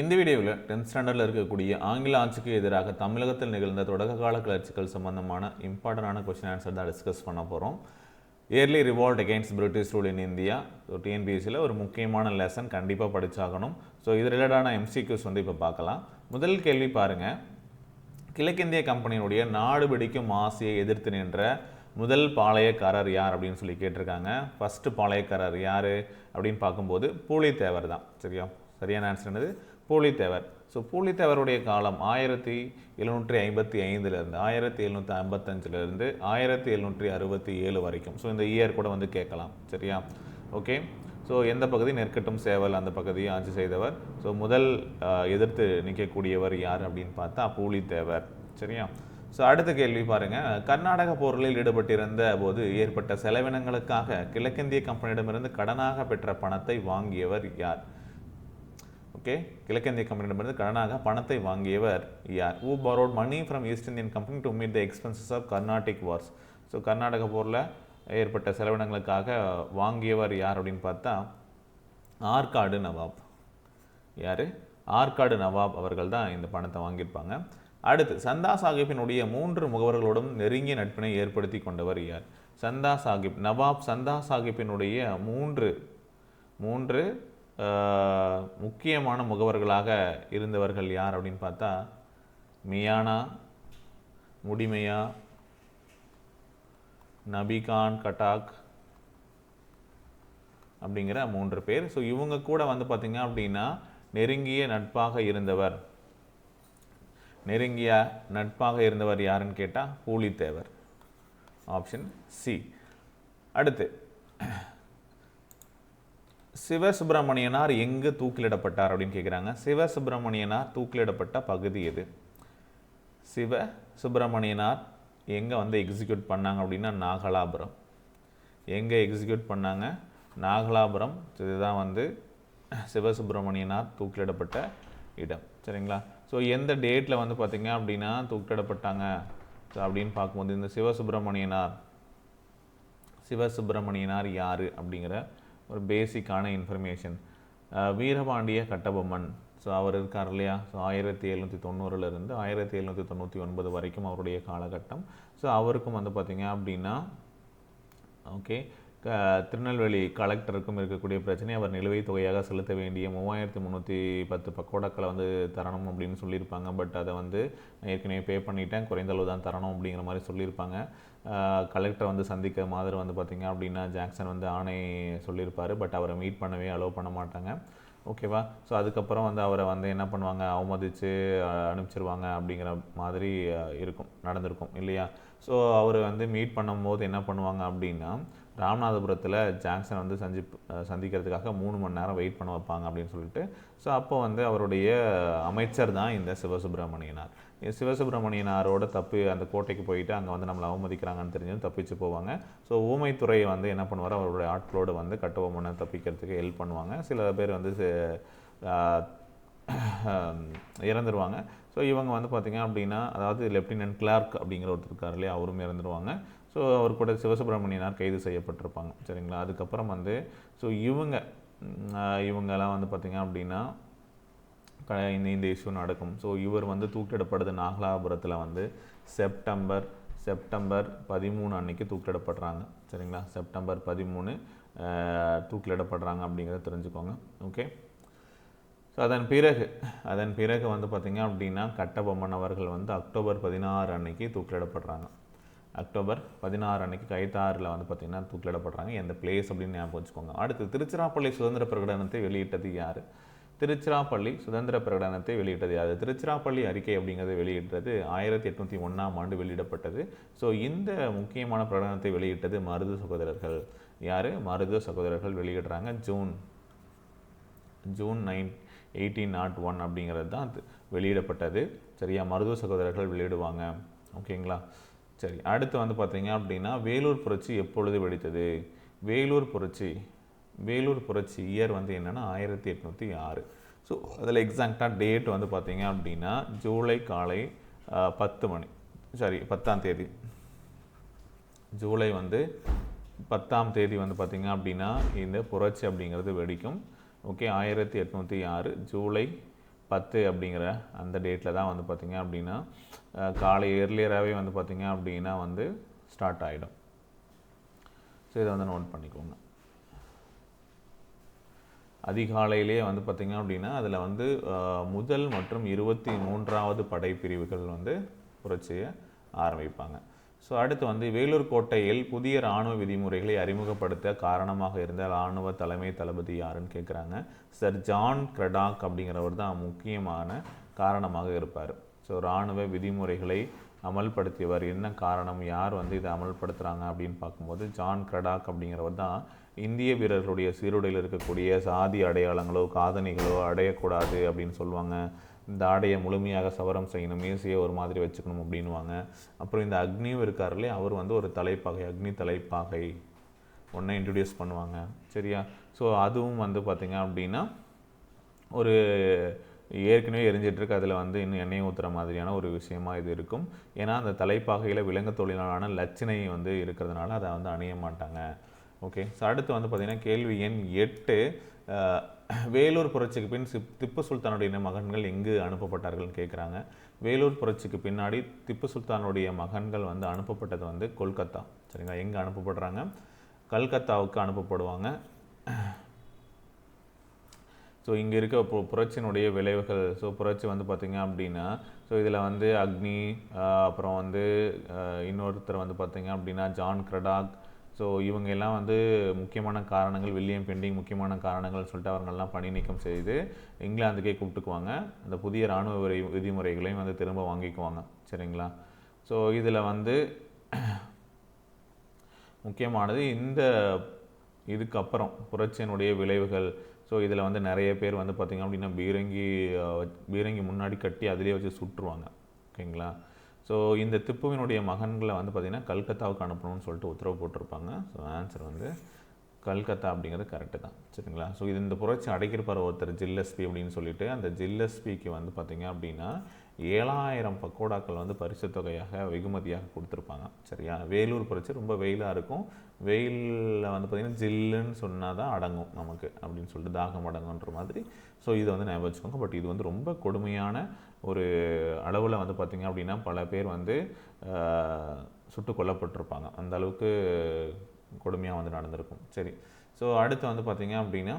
இந்த வீடியோவில் டென்த் ஸ்டாண்டர்டில் இருக்கக்கூடிய ஆங்கில ஆட்சிக்கு எதிராக தமிழகத்தில் நிகழ்ந்த தொடக்க கால கிளர்ச்சிகள் சம்பந்தமான இம்பார்ட்டண்டான கொஸ்டின் ஆன்சர் தான் டிஸ்கஸ் பண்ண போகிறோம் early revolt against British rule in India so டிஎன்பிஎஸ்சியில் ஒரு முக்கியமான லெசன் கண்டிப்பாக படிச்சாகணும். ஸோ இது ரிலேட்டான எம்சிக்யூஸ் வந்து இப்போ பார்க்கலாம். முதல் கேள்வி பாருங்கள் கிழக்கிந்திய கம்பெனியினுடைய நாடு பிடிக்கும் ஆசையை எதிர்த்து நின்ற முதல் பாளையக்காரர் யார் அப்படின்னு சொல்லி கேட்டிருக்காங்க. ஃபஸ்ட்டு பாளையக்காரர் யார் அப்படின்னு பார்க்கும்போது பூலித்தேவர் தான். சரியா? சரியான ஆன்சர் என்னது? பூலித்தேவர். ஸோ பூலித்தேவருடைய காலம் ஆயிரத்தி எழுநூற்றி ஐம்பத்தி ஐந்துலேருந்து ஆயிரத்தி எழுநூற்றி ஐம்பத்தஞ்சிலேருந்து ஆயிரத்தி எழுநூற்றி அறுபத்தி ஏழு வரைக்கும். ஸோ இந்த இயர் கூட வந்து கேட்கலாம் சரியா? ஓகே ஸோ எந்த பகுதி? நெற்கட்டும் சேவல் அந்த பகுதியை ஆட்சி செய்தவர். ஸோ முதல் எதிர்த்து நிற்கக்கூடியவர் யார் அப்படின்னு பார்த்தா பூலித்தேவர் சரியா? ஸோ அடுத்த கேள்வி பாருங்க. கர்நாடக போர்களில் ஈடுபட்டிருந்த போது ஏற்பட்ட செலவினங்களுக்காக கிழக்கிந்திய கம்பெனியிடமிருந்து கடனாக பெற்ற பணத்தை வாங்கியவர் யார்? ஓகே கிழக்கிந்திய கம்பெனியிடமிருந்து கடனாக பணத்தை வாங்கியவர் யார்? Uh borrowed money from East Indian company to meet the expenses of Carnatic wars so Karnataka போரில் ஏற்பட்ட செலவினங்களுக்காக வாங்கியவர் யார் அப்படின்னு பார்த்தா ஆற்காடு நவாப். யார்? ஆற்காடு நவாப் அவர்கள் தான் இந்த பணத்தை வாங்கியிருப்பாங்க. அடுத்து சந்தா சாஹிப்பினுடைய மூன்று முகவர்களோடும் நெருங்கிய நட்பினை ஏற்படுத்தி கொண்டவர் யார்? சந்தா சாஹிப் நவாப் சந்தா சாஹிப்பினுடைய மூன்று மூன்று முக்கியமான முகவர்களாக இருந்தவர்கள் யார் அப்படின்னு பார்த்தா மியானா முடிமையா நபிகான் கட்டாக் அப்படிங்கிற மூன்று பேர். ஸோ இவங்க கூட வந்து பார்த்திங்க அப்படின்னா நெருங்கிய நட்பாக இருந்தவர். நெருங்கிய நட்பாக இருந்தவர் யாருன்னு கேட்டால் பூலித்தேவர் ஆப்ஷன் சி அடுத்து சிவசுப்பிரமணியனார் எங்கு தூக்கிலிடப்பட்டார் அப்படின்னு கேட்குறாங்க சிவசுப்பிரமணியனார் தூக்கிலிடப்பட்ட பகுதி எது? சிவ சுப்பிரமணியனார் எங்கே வந்து எக்ஸிக்யூட் பண்ணாங்க அப்படின்னா நாகலாபுரம். எங்கே எக்ஸிக்யூட் பண்ணாங்க? நாகலாபுரம். இதுதான் வந்து சிவசுப்பிரமணியனார் தூக்கிலிடப்பட்ட இடம். சரிங்களா? ஸோ எந்த டேட்டில் வந்து பார்த்தீங்க அப்படின்னா தூக்கிலிடப்பட்டாங்க ஸோ அப்படின்னு பார்க்கும்போது இந்த சிவசுப்பிரமணியனார் சிவசுப்பிரமணியனார் யார் அப்படிங்கிற ஒரு பேசிக்கான இன்ஃபர்மேஷன் வீரபாண்டிய கட்டபொம்மன். ஸோ அவர் இருக்கார் இல்லையா? ஸோ ஆயிரத்தி எழுநூற்றி தொண்ணூறுலேருந்து ஆயிரத்தி எழுநூற்றி தொண்ணூற்றி ஒன்பது வரைக்கும் அவருடைய காலகட்டம். ஸோ அவருக்கும் வந்து பார்த்தீங்க அப்படின்னா ஓகே திருநெல்வேலி கலெக்டருக்கும் இருக்கக்கூடிய பிரச்சனை அவர் நிலுவைத் தொகையாக செலுத்த வேண்டிய மூவாயிரத்தி முந்நூற்றி பத்து பக்கோடாக்களை வந்து தரணும் அப்படின்னு சொல்லியிருப்பாங்க. பட் அதை வந்து ஏற்கனவே பே பண்ணிட்டேன். குறைந்த அளவு தான் தரணும் அப்படிங்கிற மாதிரி சொல்லியிருப்பாங்க. கலெக்டர் வந்து சந்திக்க மாதிரி வந்து பார்த்திங்க அப்படின்னா ஜாக்சன் வந்து ஆணை சொல்லியிருப்பார். பட் அவரை மீட் பண்ணவே அலோவ் பண்ண மாட்டாங்க. ஓகேவா? ஸோ அதுக்கப்புறம் வந்து அவரை வந்து என்ன பண்ணுவாங்க? அவமதித்து அனுப்பிச்சிருவாங்க அப்படிங்கிற மாதிரி இருக்கும் நடந்திருக்கும் இல்லையா? ஸோ அவர் வந்து மீட் பண்ணும்போது என்ன பண்ணுவாங்க அப்படின்னா ராமநாதபுரத்தில் ஜாக்சன் வந்து சந்தி சந்திக்கிறதுக்காக மூணு மணி நேரம் வெயிட் பண்ண வைப்பாங்க அப்படின்னு சொல்லிட்டு ஸோ அப்போ வந்து அவருடைய அமைச்சர் தான் இந்த சிவசுப்பிரமணியனார் சிவசுப்பிரமணியனாரோட தப்பு அந்த கோட்டைக்கு போயிட்டு அங்கே வந்து நம்மளை அவமதிக்கிறாங்கன்னு தெரிஞ்சு தப்பிச்சு போவாங்க. ஸோ ஊமைத்துறையை வந்து என்ன பண்ணுவார்? அவருடைய ஆட்களோடு வந்து கட்டுவோம்னு தப்பிக்கிறதுக்கு ஹெல்ப் பண்ணுவாங்க. சில பேர் வந்து இறந்துருவாங்க. ஸோ இவங்க வந்து பார்த்திங்க அப்படின்னா அதாவது லெப்டினன்ட் கிளார்க் அப்படிங்கிற ஒருத்தர் இருக்கார் இல்லையா? அவரும் இறந்துருவாங்க. ஸோ அவர் கூட சிவசுப்பிரமணியனார் கைது செய்யப்பட்டிருப்பாங்க. சரிங்களா? அதுக்கப்புறம் வந்து ஸோ இவங்க இவங்கெல்லாம் வந்து பார்த்திங்க அப்படின்னா க- இந்த இந்த இஷ்யூ நடக்கும். ஸோ இவர் வந்து தூக்கிலிடப்படுது நாகலாபுரத்தில் வந்து செப்டம்பர் செப்டம்பர் பதிமூணு அன்னைக்கு தூக்கிலிடப்படுறாங்க சரிங்களா? செப்டம்பர் பதிமூணு தூக்கிலிடப்படுறாங்க அப்படிங்கிறத தெரிஞ்சுக்கோங்க. ஓகே ஸோ அதன் பிறகு அதன் பிறகு வந்து பார்த்திங்க அப்படின்னா கட்டபொம்மன் அவர்கள் வந்து அக்டோபர் பதினாறு அன்னைக்கு தூக்கிலிடப்படுறாங்க அக்டோபர் பதினாறு அன்னைக்கு கைத்தாறில் வந்து பார்த்திங்கன்னா தூக்கிலிடப்படுறாங்க. எந்த பிளேஸ் அப்படின்னு ஞாபகம் வச்சுக்கோங்க. அடுத்து திருச்சிராப்பள்ளி சுதந்திர பிரகடனத்தை வெளியிட்டது யார்? திருச்சிராப்பள்ளி சுதந்திர பிரகடனத்தை வெளியிட்டது யார்? திருச்சிராப்பள்ளி அறிக்கை அப்படிங்கிறத வெளியிட்டது ஆயிரத்தி எட்நூற்றி ஒன்றாம் ஆண்டு வெளியிடப்பட்டது. ஸோ இந்த முக்கியமான பிரகடனத்தை வெளியிட்டது மருது சகோதரர்கள். யார்? மருது சகோதரர்கள் வெளியிடுறாங்க. June June nine eighteen naught one அப்படிங்கிறது தான் வெளியிடப்பட்டது. சரியா? மருதுவ சகோதரர்கள் வெளியிடுவாங்க. ஓகேங்களா? சரி அடுத்து வந்து பார்த்தீங்க அப்படின்னா வேலூர் புரட்சி எப்பொழுது வெடித்தது? வேலூர் புரட்சி வேலூர் புரட்சி இயர் வந்து என்னென்னா ஆயிரத்தி எட்நூற்றி ஆறு. ஸோ அதில் எக்ஸாக்டாக டேட் வந்து பார்த்தீங்க அப்படின்னா ஜூலை காலை பத்து மணி சாரி பத்தாம் தேதி. ஜூலை வந்து பத்தாம் தேதி வந்து பார்த்திங்க அப்படின்னா இந்த புரட்சி அப்படிங்கிறது வெடிக்கும். ஓகே ஆயிரத்தி எட்நூற்றி ஆறு ஜூலை பத்து அப்படிங்கிற அந்த டேட்டில் தான் வந்து பார்த்திங்க அப்படின்னா காலை ஏர்லியராகவே வந்து பார்த்திங்க அப்படின்னா வந்து ஸ்டார்ட் ஆகிடும் ஸோ இதை வந்து நோட் பண்ணிக்கோங்க. அதிகாலையிலே வந்து பார்த்திங்க அப்படின்னா அதில் வந்து முதல் மற்றும் இருபத்தி மூன்றாவது படைப்பிரிவுகள் வந்து புரட்சியை ஆரம்பிப்பாங்க. ஸோ அடுத்து வந்து வேலூர் கோட்டையில் புதிய இராணுவ விதிமுறைகளை அறிமுகப்படுத்த காரணமாக இருந்த இராணுவ தலைமை தளபதி யாருன்னு கேட்குறாங்க சர் ஜான் கிரடாக் அப்படிங்கிறவர் தான் முக்கியமான காரணமாக இருப்பார். ஸோ இராணுவ விதிமுறைகளை அமல்படுத்தியவர் என்ன காரணம்? யார் வந்து இதை அமல்படுத்துகிறாங்க அப்படின்னு பார்க்கும்போது ஜான் கிரடாக் அப்படிங்கிறவர் தான் இந்திய வீரர்களுடைய சீருடையில் இருக்கக்கூடிய சாதி அடையாளங்களோ காதணிகளோ அடையக்கூடாது அப்படின்னு சொல்லுவாங்க. இந்த ஆடையை முழுமையாக சவரம் செய்யணும் மீசையை ஒரு மாதிரி வச்சுக்கணும் அப்படின்வாங்க அப்புறம் இந்த அக்னியும் இருக்கார் இல்லையா? அவர் வந்து ஒரு தலைப்பாகை அக்னி தலைப்பாகை ஒன்றை இன்ட்ரடியூஸ் பண்ணுவாங்க. சரியா? ஸோ அதுவும் வந்து பார்த்திங்க அப்படின்னா ஒரு ஏற்கனவே எரிஞ்சிட்ருக்கு அதில் வந்து இன்னும் எண்ணெய் ஊற்றுற மாதிரியான ஒரு விஷயமா இது இருக்கும். ஏன்னா அந்த தலைப்பாகையில் விலங்கு தொழிலாளான லட்சணை வந்து இருக்கிறதுனால அதை வந்து அணிய மாட்டாங்க. ஓகே ஸோ அடுத்து வந்து பார்த்திங்கன்னா கேள்வி எண் எட்டு வேலூர் புரட்சிக்கு பின் சிப் திப்பு சுல்தானுடைய மகன்கள் எங்கு அனுப்பப்பட்டார்கள்னு கேட்குறாங்க வேலூர் புரட்சிக்கு பின்னாடி திப்பு சுல்தானுடைய மகன்கள் வந்து அனுப்பப்பட்டது வந்து கொல்கத்தா. சரிங்களா? எங்கே அனுப்பப்படுறாங்க? கல்கத்தாவுக்கு அனுப்பப்படுவாங்க. ஸோ இங்கே இருக்க பு புரட்சியினுடைய விளைவுகள். ஸோ புரட்சி வந்து பார்த்திங்க அப்படின்னா ஸோ இதில் வந்து அக்னி அப்புறம் வந்து இன்னொருத்தர் வந்து பார்த்திங்க அப்படின்னா ஜான் கிரடாக் ஸோ இவங்க எல்லாம் வந்து முக்கியமான காரணங்கள் வில்லியம் பெண்டிங் முக்கியமான காரணங்கள் சொல்லிட்டு அவர்கள்லாம் பணி நீக்கம் செய்து இங்கிலாந்துக்கே கூப்பிட்டுக்குவாங்க. அந்த புதிய இராணுவ விதி விதிமுறைகளையும் வந்து திரும்ப வாங்கிக்குவாங்க. சரிங்களா? ஸோ இதில் வந்து முக்கியமானது இந்த இதுக்கப்புறம் புரட்சியினுடைய விளைவுகள். ஸோ இதில் வந்து நிறைய பேர் வந்து பார்த்திங்க அப்படின்னா பீரங்கி பீரங்கி முன்னாடி கட்டி அதிலே வச்சு சுட்டுருவாங்க ஓகேங்களா? ஸோ இந்த திப்புவினுடைய மகன்களை வந்து பார்த்திங்கன்னா கல்கத்தாவுக்கு அனுப்பணும்னு சொல்லிட்டு உத்தரவு போட்டிருப்பாங்க. ஸோ ஆன்சர் வந்து கல்கத்தா அப்படிங்கிறது கரெக்டு தான். சரிங்களா? ஸோ இது இந்த புரட்சி அடைக்கிருப்பார் ஒருத்தர் ஜில்லஸ்பி அப்படின்னு சொல்லிட்டு அந்த ஜில்லஸ்பிக்கு வந்து பார்த்திங்க அப்படின்னா ஏழாயிரம் பக்கோடாக்கள் வந்து பரிசு தொகையாக வெகுமதியாக கொடுத்துருப்பாங்க. சரியா? வேலூர் புரட்சி ரொம்ப வெயிலாக இருக்கும். வெயிலில் வந்து பார்த்திங்கன்னா ஜில்லுன்னு சொன்னால் தான் அடங்கும் நமக்கு அப்படின்னு சொல்லிட்டு தாகம் அடங்குன்ற மாதிரி. ஸோ இதை வந்து ஞாபகம் வச்சுக்கோங்க. பட் இது வந்து ரொம்ப கொடுமையான ஒரு அளவில் வந்து பார்த்திங்க அப்படின்னா பல பேர் வந்து சுட்டு கொல்லப்பட்டிருப்பாங்க. அந்த அளவுக்கு கொடுமையாக வந்து நடந்திருக்கும். சரி. ஸோ அடுத்து வந்து பார்த்திங்க அப்படின்னா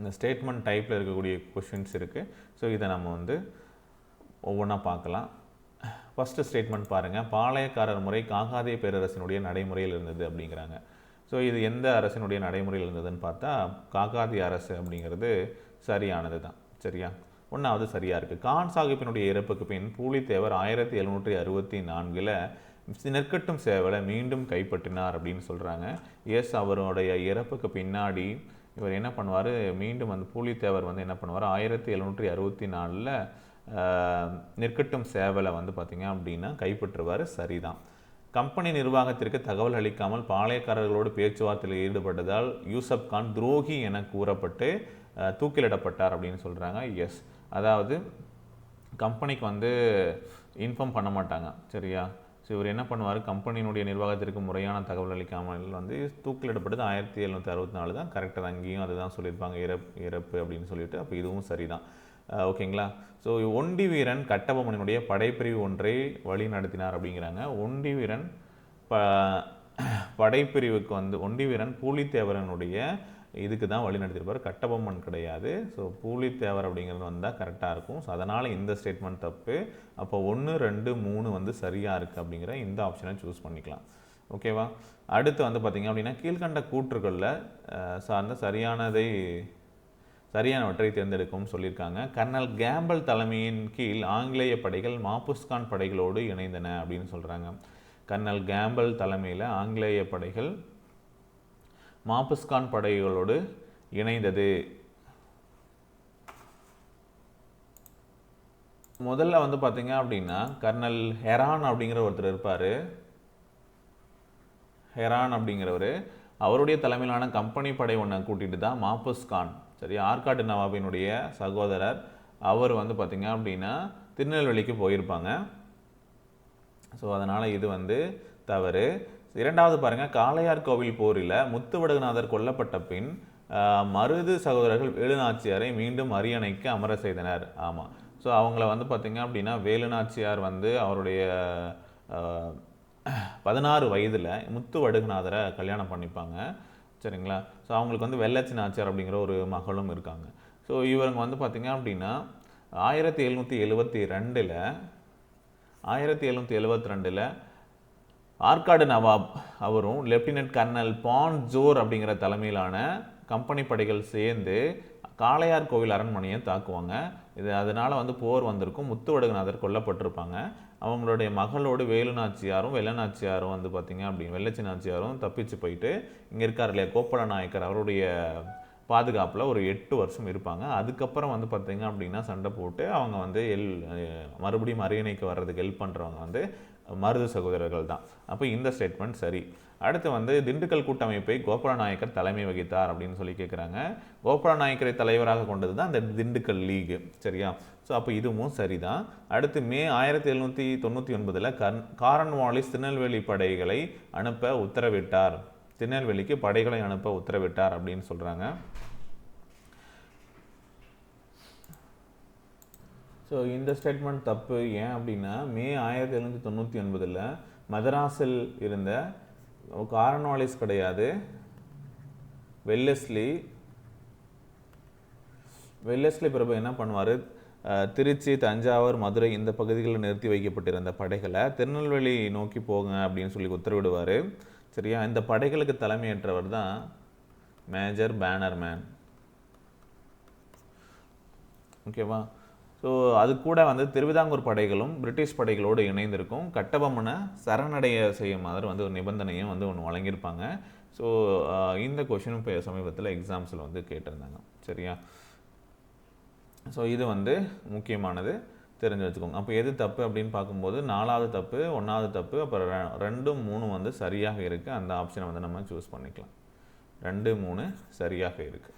இந்த ஸ்டேட்மெண்ட் டைப்பில் இருக்கக்கூடிய கொஷின்ஸ் இருக்குது ஸோ இதை நம்ம வந்து ஒவ்வொன்றா பார்க்கலாம். ஃபஸ்ட்டு ஸ்டேட்மெண்ட் பாருங்கள் பாளையக்காரர் முறை காகாதிய பேரரசினுடைய நடைமுறையில் இருந்தது அப்படிங்கிறாங்க. ஸோ இது எந்த அரசினுடைய நடைமுறையில் இருந்ததுன்னு பார்த்தா காகாதி அரசு அப்படிங்கிறது சரியானது தான். சரியா? ஒன்றாவது சரியாக இருக்குது கான் சாஹிப்பினுடைய இறப்புக்கு பின் பூலித்தேவர் ஆயிரத்தி எழுநூற்றி அறுபத்தி நான்கில் நெற்கட்டும் சேவலை மீண்டும் கைப்பற்றினார் அப்படின்னு சொல்கிறாங்க எஸ் அவருடைய இறப்புக்கு பின்னாடி இவர் என்ன பண்ணுவார்? மீண்டும் அந்த பூலித்தேவர் வந்து என்ன பண்ணுவார்? ஆயிரத்தி எழுநூற்றி அறுபத்தி நாலில் நெற்கட்டும் சேவலை வந்து பார்த்திங்க அப்படின்னா கைப்பற்றுவார் சரிதான். கம்பெனி நிர்வாகத்திற்கு தகவல் அளிக்காமல் பாளையக்காரர்களோடு பேச்சுவார்த்தையில் ஈடுபட்டதால் யூசப் கான் துரோகி என கூறப்பட்டு தூக்கிலிடப்பட்டார் அப்படின்னு சொல்கிறாங்க எஸ் அதாவது கம்பெனிக்கு வந்து இன்ஃபார்ம் பண்ண மாட்டாங்க. சரியா? ஸோ இவர் என்ன பண்ணுவார்? கம்பெனியினுடைய நிர்வாகத்திற்கு முறையான தகவல் அளிக்காமல் வந்து தூக்கிலிடப்பட்டது ஆயிரத்தி எழுநூற்றி அறுபத்தி நாலு தான். கரெக்டாக அங்கேயும் அதுதான் சொல்லியிருப்பாங்க. இறப்பு இறப்பு அப்படின்னு சொல்லிட்டு. அப்போ இதுவும் சரிதான். ஓகேங்களா? ஸோ ஒண்டி வீரன் கட்டபொம்மனுடைய படைப்பிரிவு ஒன்றை வழி நடத்தினார் அப்படிங்கிறாங்க. ஒண்டி வீரன் ப படைப்பிரிவுக்கு வந்து ஒண்டி வீரன் பூலித்தேவரனுடைய இதுக்கு தான் வழி நடத்திருப்பார் கட்டபொம்மன் கிடையாது. ஸோ பூலித்தேவர் அப்படிங்கிறது வந்தால் கரெக்டாக இருக்கும். ஸோ அதனால் இந்த ஸ்டேட்மெண்ட் தப்பு. அப்போ ஒன்று ரெண்டு மூணு வந்து சரியாக இருக்குது அப்படிங்கிற இந்த ஆப்ஷனை சூஸ் பண்ணிக்கலாம். ஓகேவா அடுத்து வந்து பார்த்திங்க அப்படின்னா கீழ்கண்ட கூற்றுகளில் சார்ந்த சரியானதை சரியானவற்றை தேர்ந்தெடுக்கவும் சொல்லியிருக்காங்க. கர்னல் கேம்பல் தலைமையின் கீழ் ஆங்கிலேய படைகள் மாப்புஸ்கான் படைகளோடு இணைந்தன அப்படின்னு சொல்கிறாங்க கர்னல் கேம்பல் தலைமையில் ஆங்கிலேய படைகள் மாப்புஸ்கான் படைகளோடு இணைந்தது. முதல்ல வந்து பார்த்தீங்க அப்படின்னா கர்னல் ஹெரான் அப்படிங்கிற ஒருத்தர் இருப்பார். ஹெரான் அப்படிங்கிறவர் அவருடைய தலைமையிலான கம்பெனி படை ஒன்றை கூட்டிகிட்டு தான் மாபுஸ்கான் சரி ஆற்காட்டு நவாபினுடைய சகோதரர். அவர் வந்து பார்த்தீங்க அப்படின்னா திருநெல்வேலிக்கு போயிருப்பாங்க. ஸோ அதனால் இது வந்து தவறு. இரண்டாவது பாருங்கள் காளையார் கோவில் போரில் முத்துவடுகநாதர் கொல்லப்பட்ட பின் மருது சகோதரர்கள் வேலுநாச்சியாரை மீண்டும் அரியணைக்கு அமர செய்தனர். ஆமாம் ஸோ அவங்கள வந்து பார்த்தீங்க அப்படின்னா வேலுநாச்சியார் வந்து அவருடைய பதினாறு வயதில் முத்துவடகநாதரை கல்யாணம் பண்ணிப்பாங்க. சரிங்களா? ஸோ அவங்களுக்கு வந்து வெள்ளச்சி நாச்சியார் அப்படிங்கிற ஒரு மகளும் இருக்காங்க. ஸோ இவங்க வந்து பார்த்திங்க அப்படின்னா ஆயிரத்தி எழுநூற்றி எழுபத்தி ரெண்டில் ஆயிரத்தி எழுநூற்றி எழுபத்தி ரெண்டில் ஆற்காடு நவாப் அவரும் லெப்டினன்ட் கர்னல் பான் ஜோர் அப்படிங்கிற தலைமையிலான கம்பெனி படைகள் சேர்ந்து காளையார் கோவில் அரண்மனையை தாக்குவாங்க. இது அதனால் வந்து போர் வந்திருக்கும். முத்துவடுகநாதர் கொல்லப்பட்டிருப்பாங்க. அவங்களுடைய மகளோடு வேலுநாச்சியாரும் வெள்ளநாச்சியாரும் வந்து பார்த்திங்க அப்படி வெள்ளச்சி நாச்சியாரும் தப்பிச்சு போயிட்டு இங்கே இருக்கார் இல்லையா கோப்பள நாயக்கர் அவருடைய பாதுகாப்பில் ஒரு எட்டு வருஷம் இருப்பாங்க. அதுக்கப்புறம் வந்து பார்த்திங்க அப்படின்னா சண்டை போட்டு அவங்க வந்து எல் மறுபடியும் அரியணைக்கு வர்றதுக்கு ஹெல்ப் பண்ணுறவங்க வந்து மருது சகோதரர்கள் தான். அப்போ இந்த ஸ்டேட்மெண்ட் சரி. அடுத்து வந்து திண்டுக்கல் கூட்டமைப்பை கோபால நாயக்கர் தலைமை வகித்தார் அப்படின்னு சொல்லி கேட்குறாங்க கோபால நாயக்கரை தலைவராக கொண்டது தான் அந்த திண்டுக்கல் லீகு சரியா? ஸோ அப்போ இதுவும் சரிதான். அடுத்து மே ஆயிரத்தி எழுநூற்றி தொண்ணூற்றி ஒன்பதில் கர்ன் காரன்வாலிஸ் திருநெல்வேலி படைகளை அனுப்ப உத்தரவிட்டார். திருநெல்வேலிக்கு படைகளை அனுப்ப உத்தரவிட்டார் அப்படின்னு சொல்கிறாங்க ஸோ இந்த ஸ்டேட்மெண்ட் தப்பு. ஏன் அப்படின்னா மே ஆயிரத்தி எழுநூற்றி தொண்ணூற்றி ஒன்பதில் மதராஸில் இருந்த காரன்வாலிஸ் கிடையாது. வெல்லஸ்லி வெல்லஸ்லி பிரபு என்ன பண்ணுவார்? திருச்சி தஞ்சாவூர் மதுரை இந்த பகுதிகளில் நிறுத்தி வைக்கப்பட்டிருந்த படைகளை திருநெல்வேலி நோக்கி போங்க அப்படின்னு சொல்லி உத்தரவிடுவார். சரியா? இந்த படைகளுக்கு தலைமையேற்றவர் தான் மேஜர் பேனர்மேன். ஓகேவா? ஸோ அது கூட வந்து திருவிதாங்கூர் படைகளும் பிரிட்டிஷ் படைகளோடு இணைந்திருக்கும். கட்டபொம்மனை சரணடைய செய்யும் மாதிரி வந்து ஒரு நிபந்தனையும் வந்து ஒன்று வழங்கியிருப்பாங்க. ஸோ இந்த கொஷினும் இப்போ சமீபத்தில் எக்ஸாம்ஸில் வந்து கேட்டிருந்தாங்க. சரியா? ஸோ இது வந்து முக்கியமானது. தெரிஞ்சு வச்சுக்கோங்க. அப்போ எது தப்பு அப்படின்னு பார்க்கும்போது நாலாவது தப்பு ஒன்றாவது தப்பு அப்புறம் ரெ- ரெண்டும் மூணும் வந்து சரியாக இருக்குது அந்த ஆப்ஷனை வந்து நம்ம சூஸ் பண்ணிக்கலாம். ரெண்டு மூணு சரியாக இருக்குது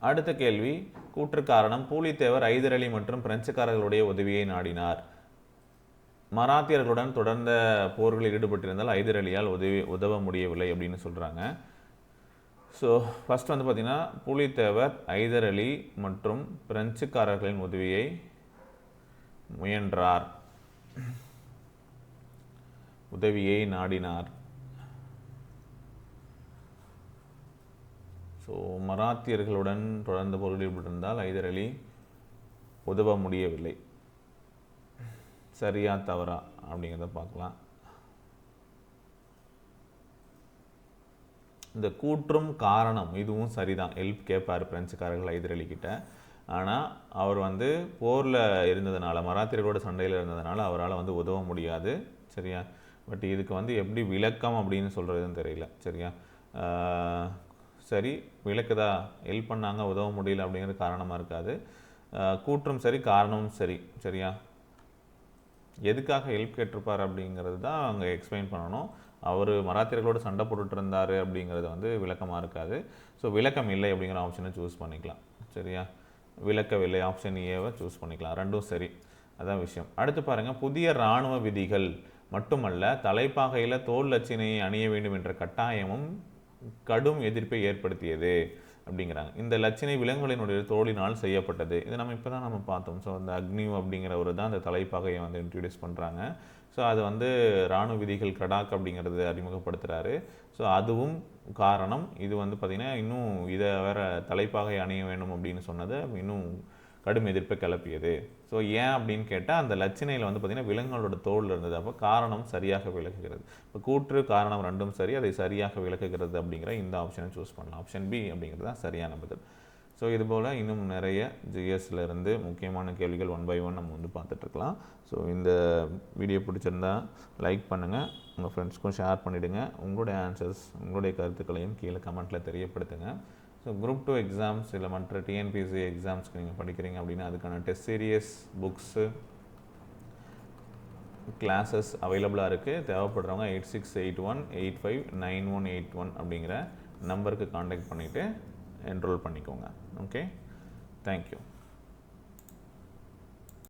அடுத்த கேள்வி கூற்று காரணம் பூலித்தேவர் ஐதர் அலி மற்றும் பிரெஞ்சுக்காரர்களுடைய உதவியை நாடினார். மராத்தியர்களுடன் தொடர்ந்த போர்களில் ஈடுபட்டிருந்தால் ஐதர் அலியால் உதவி உதவ முடியவில்லை அப்படின்னு சொல்கிறாங்க ஸோ ஃபஸ்ட் வந்து பார்த்திங்கன்னா புலித்தேவர் ஐதர் அலி மற்றும் பிரெஞ்சுக்காரர்களின் உதவியை முயன்றார். உதவியை நாடினார். ஸோ மராத்தியர்களுடன் தொடர்ந்து போரில் ஈடுபட்டிருந்தால் ஐதர் அலி உதவ முடியவில்லை. சரியா தவறா அப்படிங்கிறத பார்க்கலாம். இந்த கூற்றும் காரணம் இதுவும் சரிதான். ஹெல்ப் கேட்பார் பிரெஞ்சுக்காரர்கள் ஹைதரலிக்கிட்ட கிட்ட ஆனால் அவர் வந்து போரில் இருந்ததுனால மராத்தியர்களோட சண்டையில் இருந்ததுனால அவரால் வந்து உதவ முடியாது. சரியா? பட் இதுக்கு வந்து எப்படி விளக்கம் அப்படின்னு சொல்கிறதுன்னு தெரியல. சரியா? சரி விளக்குதா? ஹெல்ப் பண்ணாங்க உதவ முடியல அப்படிங்கிறது காரணமாக இருக்காது. கூற்றும் சரி காரணமும் சரி. சரியா? எதுக்காக ஹெல்ப் கேட்டிருப்பார் அப்படிங்கிறது தான் அங்கே எக்ஸ்பிளைன் பண்ணணும். அவர் மராத்தியர்களோடு சண்டை போட்டுட்டு இருந்தார் அப்படிங்கிறது வந்து விளக்கமாக இருக்காது. ஸோ விளக்கம் இல்லை அப்படிங்கிற ஆப்ஷனை சூஸ் பண்ணிக்கலாம். சரியா? விளக்கவில்லை ஆப்ஷன் ஏவை சூஸ் பண்ணிக்கலாம். ரெண்டும் சரி. அதான் விஷயம். அடுத்து பாருங்கள் புதிய இராணுவ விதிகள் மட்டுமல்ல தலைப்பாகையில் தோல் லட்சினையை அணிய வேண்டும் என்ற கட்டாயமும் கடும் எதிர்ப்பை ஏற்படுத்தியது அப்படிங்கிறாங்க. இந்த லட்சினை விலங்குகளினுடைய தோலினால் செய்யப்பட்டது. இதை நம்ம இப்போ தான் நம்ம பார்த்தோம். ஸோ அந்த அக்னி அப்படிங்கிறவரு தான் அந்த தலைப்பாகையை வந்து இன்ட்ரடியூஸ் பண்ணுறாங்க ஸோ அது வந்து இராணுவ விதிகள் கடாக் அப்படிங்கிறது அறிமுகப்படுத்துகிறாரு ஸோ அதுவும் காரணம். இது வந்து பார்த்திங்கன்னா இன்னும் இதை வேறு தலைப்பாகை அணிய வேண்டும் அப்படின்னு சொன்னது இன்னும் கடும் எதிர்ப்பை கிளப்பியது. ஸோ ஏன் அப்படின்னு கேட்டால் அந்த லட்சணையில் வந்து பார்த்திங்கன்னா விலங்குகளோட தோல் இருந்தது. அப்போ காரணம் சரியாக விளக்குகிறது. இப்போ கூற்று காரணம் ரெண்டும் சரி. அதை சரியாக விளக்குகிறது அப்படிங்கிற இந்த ஆப்ஷனை சூஸ் பண்ணலாம். ஆப்ஷன் பி அப்படிங்கிறது தான் சரியான பதில். ஸோ இதுபோல் இன்னும் நிறைய GS இருந்து முக்கியமான கேள்விகள் ஒன் பை ஒன் நம்ம வந்து பார்த்துட்ருக்கலாம். ஸோ இந்த வீடியோ பிடிச்சிருந்தா லைக் பண்ணுங்கள் உங்கள் ஃப்ரெண்ட்ஸ்க்கும் ஷேர் பண்ணிவிடுங்க உங்களுடைய ஆன்சர்ஸ் உங்களுடைய கருத்துக்களையும் கீழே கமெண்ட்டில் தெரியப்படுத்துங்க. ஸோ குரூப் டூ எக்ஸாம்ஸ் இல்லை மற்ற டிஎன்பிசி எக்ஸாம்ஸ்க்கு நீங்கள் படிக்கிறீங்க அப்படின்னா அதுக்கான டெஸ்ட் சீரியஸ் புக்ஸு கிளாஸஸ் அவைலபிளாக இருக்குது தேவைப்படுறவங்க eight six eight one eight five nine one eight one அப்படிங்கிற நம்பருக்கு காண்டாக்ட் பண்ணிவிட்டு என்ரோல் பண்ணிக்கோங்க. Okay thank you